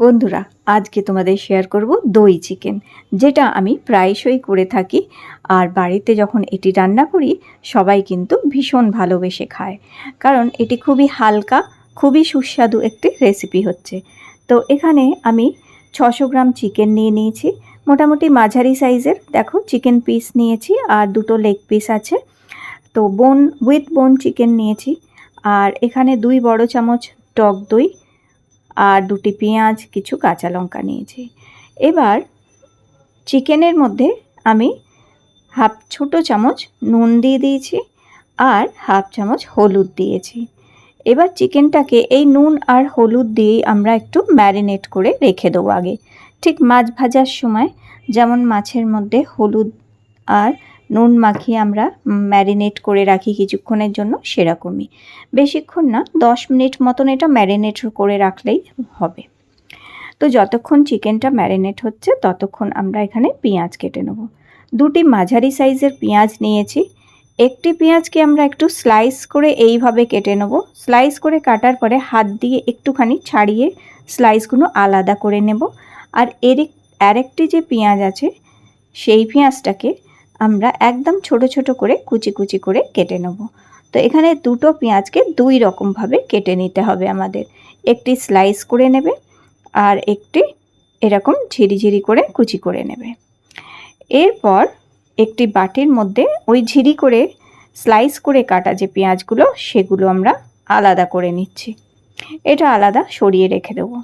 বন্ধুরা, আজকে তোমাদের শেয়ার করব দই চিকেন যেটা আমি প্রায়শই করে থাকি। আর বাড়িতে যখন এটি রান্না করি, সবাই কিন্তু ভীষণ ভালোবেসে খায়। কারণ এটি খুবই হালকা, খুবই সুস্বাদু একটি রেসিপি হচ্ছে। তো এখানে আমি ছশো গ্রাম চিকেন নিয়ে নিয়েছি। মোটামুটি মাঝারি সাইজের, দেখো চিকেন পিস নিয়েছি আর দুটো লেগ পিস আছে। তো বোন উইথ বোন চিকেন নিয়েছি। আর এখানে দুই বড় চামচ টক দই আর দুটি পেঁয়াজ, কিছু কাঁচা লঙ্কা নিয়েছি। এবার চিকেনের মধ্যে আমি হাফ ছোটো চামচ নুন দিয়ে দিয়েছি আর হাফ চামচ হলুদ দিয়েছি। এবার চিকেনটাকে এই নুন আর হলুদ দিয়েই আমরা একটু ম্যারিনেট করে রেখে দেবো আগে। ঠিক মাছ ভাজার সময় যেমন মাছের মধ্যে হলুদ আর নুন মাখিয়ে আমরা ম্যারিনেট করে রাখি কিছুক্ষণের জন্য সেরকমই। বেশিক্ষণ না, দশ মিনিট মতন এটা ম্যারিনেট করে রাখলেই হবে। তো যতক্ষণ চিকেনটা ম্যারিনেট হচ্ছে, ততক্ষণ আমরা এখানে পেঁয়াজ কেটে নেব। দুটি মাঝারি সাইজের পেঁয়াজ নিয়েছি। একটি পেঁয়াজকে আমরা একটু স্লাইস করে এইভাবে কেটে নেব। স্লাইস করে কাটার পরে হাত দিয়ে একটুখানি ছাড়িয়ে স্লাইসগুলো আলাদা করে নেব। আর এর আরেকটি যে পেঁয়াজ আছে, সেই পেঁয়াজটাকে আমরা একদম ছোট ছোট করে কুচি কুচি করে কেটে নেব। তো এখানে দুটো পেঁয়াজকে দুই রকমভাবে কেটে নিতে হবে আমাদের। একটি স্লাইস করে নেবে আর একটি এরকম ঝিরিঝিরি করে কুচি করে নেবে। এরপর একটি বাটির মধ্যে ওই ঝিরি করে স্লাইস করে কাটা যে পেঁয়াজগুলো, সেগুলো আমরা আলাদা করে নিচ্ছি। এটা আলাদা সরিয়ে রেখে দেবো।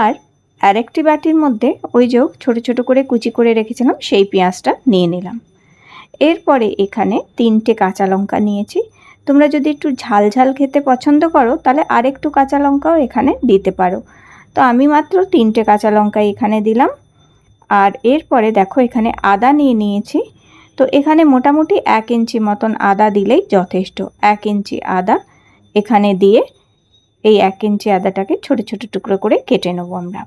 আর আরেকটি বাটির মধ্যে ওই যে ছোটো ছোটো করে কুচি করে রেখেছিলাম, সেই পেঁয়াজটা নিয়ে নিলাম। এরপরে এখানে তিনটে কাঁচা লঙ্কা নিয়েছি। তোমরা যদি একটু ঝাল ঝাল খেতে পছন্দ করো, তাহলে আরেকটু কাঁচা লঙ্কাও এখানে দিতে পারো। তো আমি মাত্র তিনটে কাঁচা লঙ্কা এখানে দিলাম। আর এরপরে দেখো এখানে আদা নিয়ে নিয়েছি। তো এখানে মোটামুটি এক ইঞ্চি মতন আদা দিলেই যথেষ্ট। এক ইঞ্চি আদা এখানে দিয়ে এই এক ইঞ্চি আদাটাকে ছোট ছোট টুকরো করে কেটে নেব আমরা।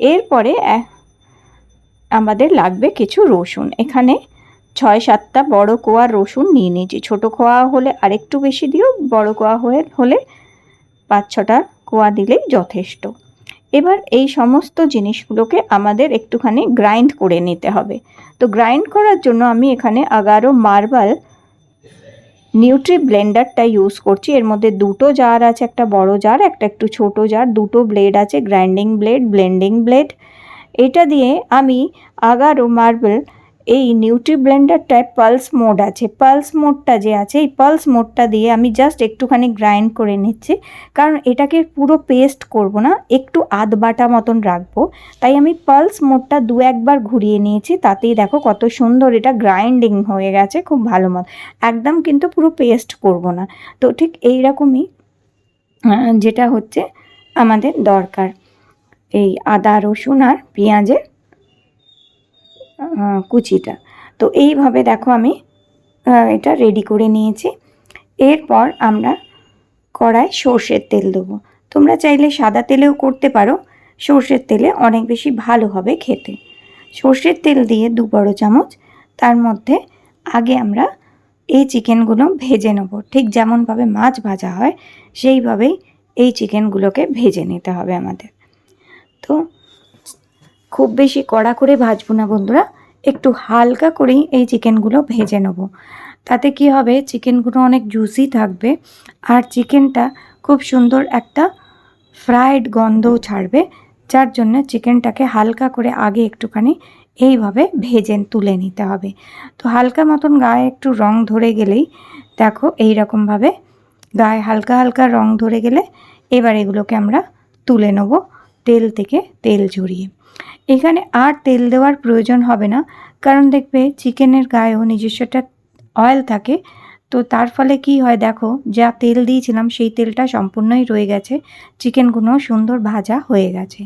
এরপরে আমাদের লাগবে কিছু রসুন। এখানে ছয় সাতটা বড় কোয়া রসুন নিয়ে নিয়েছি। ছোটো কোয়া হলে আরেকটু বেশি দিও, বড় কোয়া হয়ে, হলে পাঁচ ছটা কোয়া দিলেই যথেষ্ট। এবার এই সমস্ত জিনিসগুলোকে আমাদের একটুখানি গ্রাইন্ড করে নিতে হবে। তো গ্রাইন্ড করার জন্য আমি এখানে আগারো মার্বাল নিউট্রি ব্লেন্ডারটা ইউজ করছি। এর মধ্যে দুটো জার আছে, একটা বড় জার একটা একটু ছোট জার দুটো ব্লেড আছে গ্রাইন্ডিং ব্লেড ব্লেন্ডিং ব্লেড এটা দিয়ে আমি আগারো মার্বেল এই নিউট্রি ব্লেন্ডারটায় পালস মোড আছে। পালস মোডটা যে আছে, এই পালস মোডটা দিয়ে আমি জাস্ট একটুখানি গ্রাইন্ড করে নিচ্ছি। কারণ এটাকে পুরো পেস্ট করব না, একটু আধ বাটা মতন রাখব। তাই আমি পালস মোডটা দু একবার ঘুরিয়ে নিয়েছি। তাতেই দেখো কত সুন্দর এটা গ্রাইন্ডিং হয়ে গেছে, খুব ভালো মত। একদম কিন্তু পুরো পেস্ট করব না। তো ঠিক এই রকমই যেটা হচ্ছে আমাদের দরকার। এই আদা, রসুন আর পেঁয়াজের কুচিটা। তো এইভাবে দেখো আমি এটা রেডি করে নিয়েছি। এরপর আমরা কড়ায় সর্ষের তেল দেবো। তোমরা চাইলে সাদা তেলেও করতে পারো, সর্ষের তেলে অনেক বেশি ভালো হবে খেতে। সর্ষের তেল দিয়ে দু বড়ো চামচ, তার মধ্যে আগে আমরা এই চিকেনগুলো ভেজে নেব। ঠিক যেমনভাবে মাছ ভাজা হয়, সেইভাবেই এই চিকেনগুলোকে ভেজে নিতে হবে আমাদের। খুব বেশি কড়া করে ভাজবো না বন্ধুরা। একটু হালকা করেই এই চিকেনগুলো ভেজে নেব। তাতে কি হবে, চিকেনগুলো অনেক জুসি থাকবে আর চিকেনটা খুব সুন্দর একটা ফ্রায়েড গন্ধও ছাড়বে, যার জন্য চিকেনটাকে হালকা করে আগে একটুখানি এইভাবে ভেজে তুলে নিতে হবে। তো হালকা মতন গায়ে একটু রং ধরে গেলেই দেখো এই রকমভাবে গায়ে হালকা হালকা রং ধরে গেলে এবার এগুলোকে আমরা তুলে নেব তেল থেকে তেল ঝরিয়ে। এখানে আর তেল দেওয়ার প্রয়োজন হবে না, কারণ দেখবে চিকেনের গায়েও নিজস্ব একটা অয়েল থাকে। তো তার ফলে কি হয় দেখো, যা তেল দিয়েছিলাম সেই তেলটা সম্পূর্ণই রয়ে গেছে, চিকেনগুলো সুন্দর ভাজা হয়ে গেছে।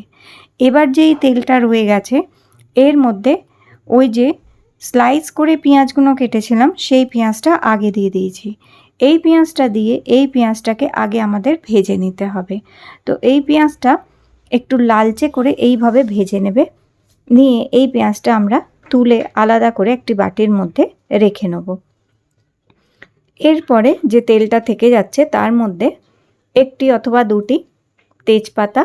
এবার যেই তেলটা রয়ে গেছে, এর মধ্যে ওই যে স্লাইস করে পেঁয়াজগুলো কেটেছিলাম, সেই পেঁয়াজটা আগে দিয়ে দিয়েছি। এই পেঁয়াজটা দিয়ে এই পেঁয়াজটাকে আগে আমাদের ভেজে নিতে হবে। তো এই পেঁয়াজটা একটু লালচে করে এইভাবে ভেজে নেবে। নিয়ে এই পেঁয়াজটা আমরা তুলে আলাদা করে একটি বাটির মধ্যে রেখে নেব। এরপরে যে তেলটা থেকে যাচ্ছে তার মধ্যে একটি অথবা দুটি তেজপাতা,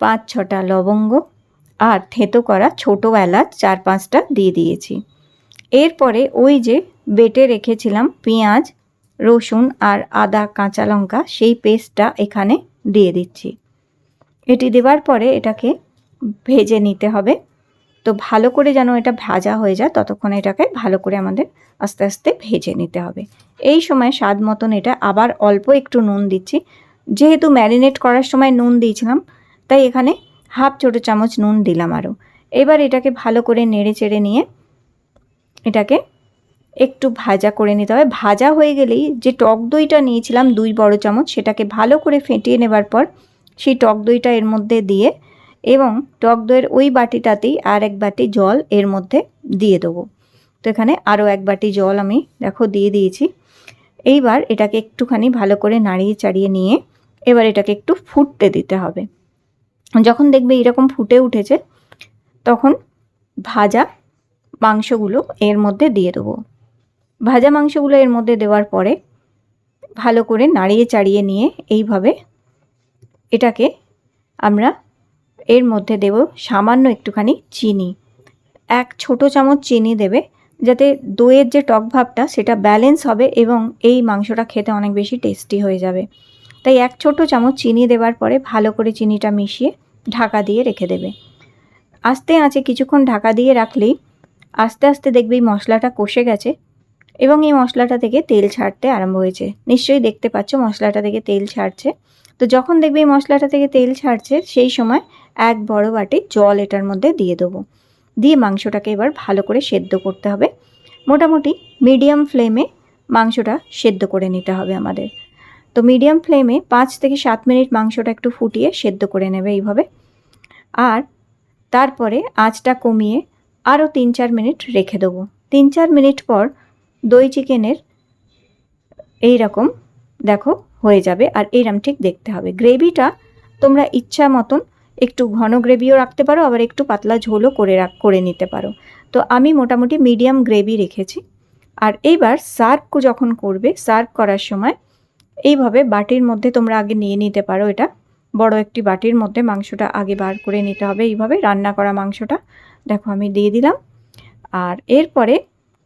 পাঁচ ছটা লবঙ্গ আর থেতো করা ছোটো এলাচ চার পাঁচটা দিয়ে দিয়েছি। এরপরে ওই যে বেটে রেখেছিলাম পেঁয়াজ, রসুন আর আদা, কাঁচা লঙ্কা সেই পেস্টটা এখানে দিয়ে দিচ্ছি। এটি দেওয়ার পরে এটাকে ভেজে নিতে হবে। তো ভালো করে যেন এটা ভাজা হয়ে যায়, ততক্ষণ এটাকে ভালো করে আমাদের আস্তে আস্তে ভেজে নিতে হবে। এই সময় স্বাদ মতন এটা আবার অল্প একটু নুন দিচ্ছি। যেহেতু ম্যারিনেট করার সময় নুন দিয়েছিলাম, তাই এখানে হাফ ছোটো চামচ নুন দিলাম আরও। এবার এটাকে ভালো করে নেড়ে চেড়ে নিয়ে এটাকে একটু ভাজা করে নিতে হবে। ভাজা হয়ে গেলেই যে টক দইটা নিয়েছিলাম দুই বড় চামচ, সেটাকে ভালো করে ফেটিয়ে নেবার পর সেই টক দইটা এর মধ্যে দিয়ে এবং টক দইয়ের ওই বাটিটাতেই আর এক বাটি জল এর মধ্যে দিয়ে দেবো। তো এখানে আরও এক বাটি জল আমি, দেখো, দিয়ে দিয়েছি। এইবার এটাকে একটুখানি ভালো করে নাড়িয়ে চাড়িয়ে নিয়ে এবার এটাকে একটু ফুটতে দিতে হবে। যখন দেখবে এরকম ফুটে উঠেছে, তখন ভাজা মাংসগুলো এর মধ্যে দিয়ে দেবো। ভাজা মাংসগুলো এর মধ্যে দেওয়ার পরে ভালো করে নাড়িয়ে চাড়িয়ে নিয়ে এইভাবে এটাকে আমরা এর মধ্যে দেব সামান্য একটুখানি চিনি। এক ছোট চামচ চিনি দেবে, যাতে দইয়ের যে টক ভাবটা সেটা ব্যালেন্স হবে এবং এই মাংসটা খেতে অনেক বেশি টেস্টি হয়ে যাবে। তাই এক ছোট চামচ চিনি দেওয়ার পরে ভালো করে চিনিটা মিশিয়ে ঢাকা দিয়ে রেখে দেবে। আস্তে আঁচে কিছুক্ষণ ঢাকা দিয়ে রাখলেই আস্তে আস্তে দেখবে এই মশলাটা কষে গেছে এবং এই মশলাটা থেকে তেল ছাড়তে আরম্ভ হয়েছে। নিশ্চয়ই দেখতে পাচ্ছ মশলাটা থেকে তেল ছাড়ছে। তো যখন দেখবে এই মশলাটা থেকে তেল ছাড়ছে, সেই সময় এক বড় বাটি জল এটার মধ্যে দিয়ে দেবো। দিয়ে মাংসটাকে এবার ভালো করে সেদ্ধ করতে হবে। মোটামুটি মিডিয়াম ফ্লেমে মাংসটা সেদ্ধ করে নিতে হবে আমাদের। তো মিডিয়াম ফ্লেমে পাঁচ থেকে সাত মিনিট মাংসটা একটু ফুটিয়ে সেদ্ধ করে নেবে এইভাবে। আর তারপরে আঁচটা কমিয়ে আরও তিন চার মিনিট রেখে দেবো। তিন চার মিনিট পর দই চিকেনের এই রকম দেখো হয়ে যাবে আর এরম ঠিক দেখতে হবে। গ্রেভিটা তোমরা ইচ্ছা মতন একটু ঘন গ্রেভিও রাখতে পারো, আবার একটু পাতলা ঝোলও করে রাখ, করে নিতে পারো। তো আমি মোটামুটি মিডিয়াম গ্রেভি রেখেছি। আর এইবার সার্ভ যখন করবে সার্ভ করার সময় এইভাবে বাটির মধ্যে তোমরা আগে নিয়ে নিতে পারো এটা। বড় একটি বাটির মধ্যে মাংসটা আগে বার করে নিতে হবে এইভাবে, রান্না করা মাংসটা। দেখো আমি দিয়ে দিলাম। আর এরপরে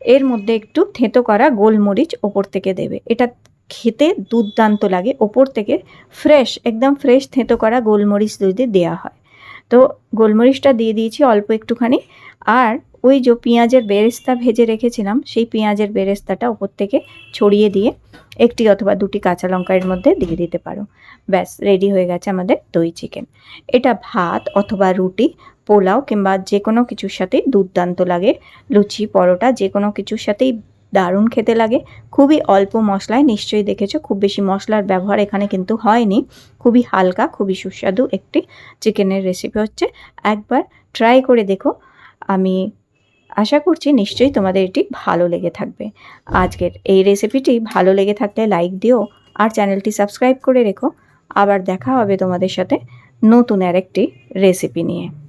এর মধ্যে একটু থেঁতো করা গোলমরিচ ওপর থেকে দেবে। এটা খেতে দুর্দান্ত লাগে। ওপর থেকে ফ্রেশ একদম ফ্রেশ থেঁতো করা গোলমরিচ যদি দেওয়া হয়। তো গোলমরিচটা দিয়ে দিয়েছি অল্প একটুখানি। আর ওই যে পেঁয়াজের বেরেস্তা ভেজে রেখেছিলাম, সেই পেঁয়াজের বেরেস্তাটা ওপর থেকে ছড়িয়ে দিয়ে একটি অথবা দুটি কাঁচা লঙ্কা এর মধ্যে দিয়ে দিতে পারো। ব্যাস রেডি হয়ে গেছে আমাদের দই চিকেন এটা ভাত অথবা রুটি, পোলাও কিংবা যে কোনো কিছুর সাথেই দুর্দান্ত লাগে। লুচি, পরোটা যে কোনো কিছুর সাথেই দারুণ খেতে লাগে। খুবই অল্প মশলায়, নিশ্চয়ই দেখেছ, খুব বেশি মশলার ব্যবহার এখানে কিন্তু হয়নি। খুবই হালকা, খুবই সুস্বাদু একটি চিকেনের রেসিপি হচ্ছে। একবার ট্রাই করে দেখো। আমি আশা করছি নিশ্চয়ই তোমাদের এটি ভালো লেগে থাকবে। আজকের এই রেসিপিটি ভালো লেগে থাকলে লাইক দিও আর চ্যানেলটি সাবস্ক্রাইব করে রেখো। আবার দেখা হবে তোমাদের সাথে নতুন আরেকটি রেসিপি নিয়ে।